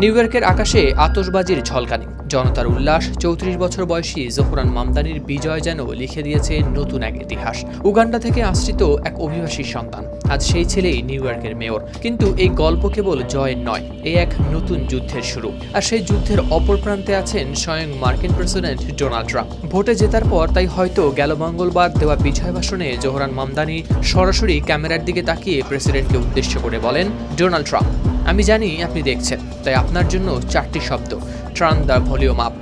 New ইয়র্কের আকাশে আতশবাজির ঝলকানি। জনতার উল্লাস, চৌত্রিশ বছর বয়সী জোহরান মামদানির বিজয় যেন লিখে দিয়েছে নতুন এক ইতিহাস। উগান্ডা থেকে আশ্রিত এক অভিবাসী সন্তান। আজ সেই ছেলেই নিউ ইয়র্কের মেয়র। কিন্তু এই গল্প কেবল জয়ের নয়, এ এক নতুন যুদ্ধের শুরু। আর সেই যুদ্ধের অপর প্রান্তে আছেন স্বয়ং মার্কিন প্রেসিডেন্ট ডোনাল্ড ট্রাম্প। ভোটে জেতার পর তাই হয়তো গেল মঙ্গলবার দেওয়া বিজয় ভাষণে জোহরান মামদানি সরাসরি ক্যামেরার দিকে তাকিয়ে প্রেসিডেন্টকে উদ্দেশ্য করে বলেন, ডোনাল্ড ট্রাম্প আমি জানি আপনি দেখছেন তাই আপনার জন্য চারটি শব্দ ট্রান দ্য ভলিউম আপ।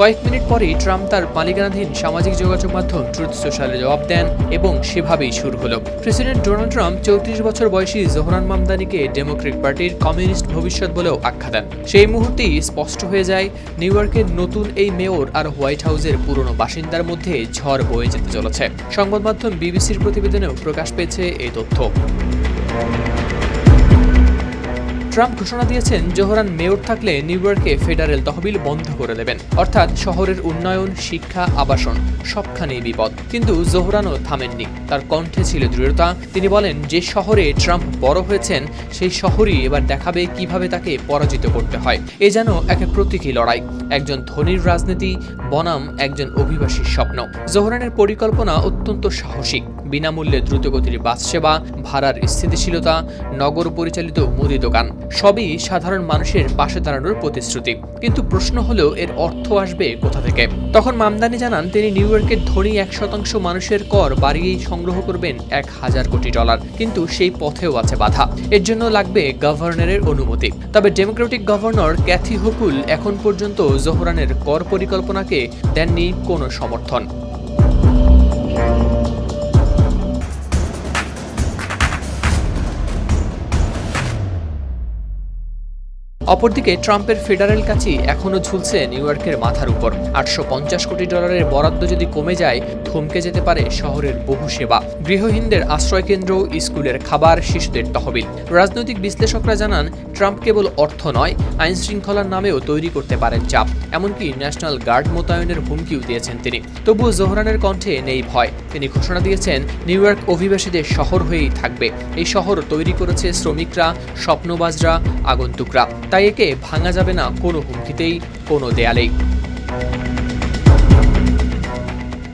কয়েক মিনিট পরেই ট্রাম্প তার মালিকানাধীন সামাজিক যোগাযোগ মাধ্যম ট্রুথ সোশ্যালে জবাব দেন এবং সেভাবেই শুরু হলো। প্রেসিডেন্ট ডোনাল্ড ট্রাম্প চৌত্রিশ বছর বয়সী জোহরান মামদানিকে ডেমোক্রেট পার্টির কমিউনিস্ট ভবিষ্যৎ বলেও আখ্যা দেন। সেই মুহূর্তেই স্পষ্ট হয়ে যায় নিউ ইয়র্কের নতুন এই মেয়র আর হোয়াইট হাউসের পুরনো বাসিন্দার মধ্যে ঝড় বয়ে যেতে চলেছে। সংবাদ মাধ্যম বিবিসির প্রতিবেদনেও প্রকাশ পেয়েছে এই তথ্য। ট্রাম্প ঘোষণা দিয়েছেন জোহরান মেয়র থাকলে নিউ ইয়র্কে ফেডারেল তহবিল বন্ধ করে দেবেন। অর্থাৎ শহরের উন্নয়ন, শিক্ষা, আবাসন সবখানেই বিপদ। কিন্তু জোহরানও থামেননি। তার কণ্ঠে ছিল দৃঢ়তা। তিনি বলেন, যে শহরে ট্রাম্প বড় হয়েছেন, সেই শহরই এবার দেখাবে কীভাবে তাকে পরাজিত করতে হয়। এ যেন এক প্রতীকী লড়াই। একজন ধনীর রাজনীতি, বনাম একজন অভিবাসীর স্বপ্ন। জোহরানের পরিকল্পনা অত্যন্ত সাহসী বিনামূল্যে দ্রুতগতির বাস সেবা, ভাড়ার স্থিতিশীলতা, নগর পরিচালিত মুদি দোকান, সবই সাধারণ মানুষের পাশে দাঁড়ানোর প্রতিশ্রুতি। কিন্তু প্রশ্ন হলো এর অর্থ আসবে কোথা থেকে? তখন মামদানি জানান, তিনি নিউ ইয়র্কের ধনী এক শতাংশ মানুষের কর বাড়িয়েই সংগ্রহ করবেন এক হাজার কোটি ডলার। কিন্তু সেই পথেও আছে বাধা। এর জন্য লাগবে গভর্নরের অনুমতি। তবে ডেমোক্রেটিক গভর্নর ক্যাথি হকুল এখন পর্যন্ত জোহরানের কর পরিকল্পনাকে দেননি কোনো সমর্থন। অপরদিকে ট্রাম্পের ফেডারেল কাছে এখনও ঝুলছে নিউ ইয়র্কের মাথার উপর। আটশো পঞ্চাশ কোটি ডলারের বরাদ্দ যদি কমে যায়, থমকে যেতে পারে শহরের বহু সেবা। গৃহহীনদের আশ্রয়কেন্দ্র, স্কুলের খাবার, শিশুদের তহবিল। রাজনৈতিক বিশ্লেষকরা জানান, ট্রাম্প কেবল অর্থ নয় আইন শৃঙ্খলার নামেও তৈরি করতে পারেন চাপ। এমনকি ন্যাশনাল গার্ড মোতায়েনের হুমকিও দিয়েছেন তিনি। তবুও জোহরানের কণ্ঠে নেই ভয়। তিনি ঘোষণা দিয়েছেন, নিউ ইয়র্ক অভিবাসীদের শহর হয়েই থাকবে। এই শহর তৈরি করেছে শ্রমিকরা, স্বপ্নবাজরা, আগন্তুকরা। তাই একে ভাঙা যাবে না কোনো হুমকিতেই কোনো দেয়ালেই।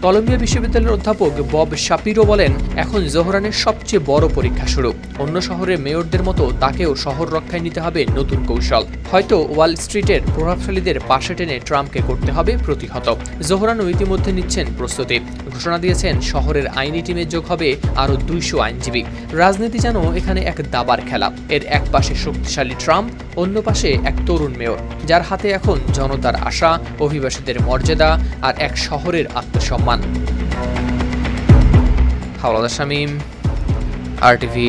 কলম্বিয়া বিশ্ববিদ্যালয়ের অধ্যাপক বব শাপিরো বলেন, এখন জোহরানের সবচেয়ে বড় পরীক্ষা শুরু। অন্য শহরের মেয়রদের মতো তাকেও শহর রক্ষায় নিতে হবে নতুন কৌশল। হয়তো ওয়াল স্ট্রিটের প্রভাবশালীদের পাশে টেনে ট্রাম্পকে করতে হবে প্রতিহত। জোহরানও ইতিমধ্যে নিচ্ছেন প্রস্তুতি। ঘোষণা দিয়েছেন, শহরের আইনি টিমে যোগ হবে আরও দুইশো আইনজীবী। রাজনীতি যেন এখানে এক দাবার খেলা। এর এক পাশে শক্তিশালী ট্রাম্প, অন্য পাশে এক তরুণ মেয়র। যার হাতে এখন জনতার আশা, অভিবাসীদের মর্যাদা আর এক শহরের আত্মসম্মান। হাওলাদার শামীম আর টিভি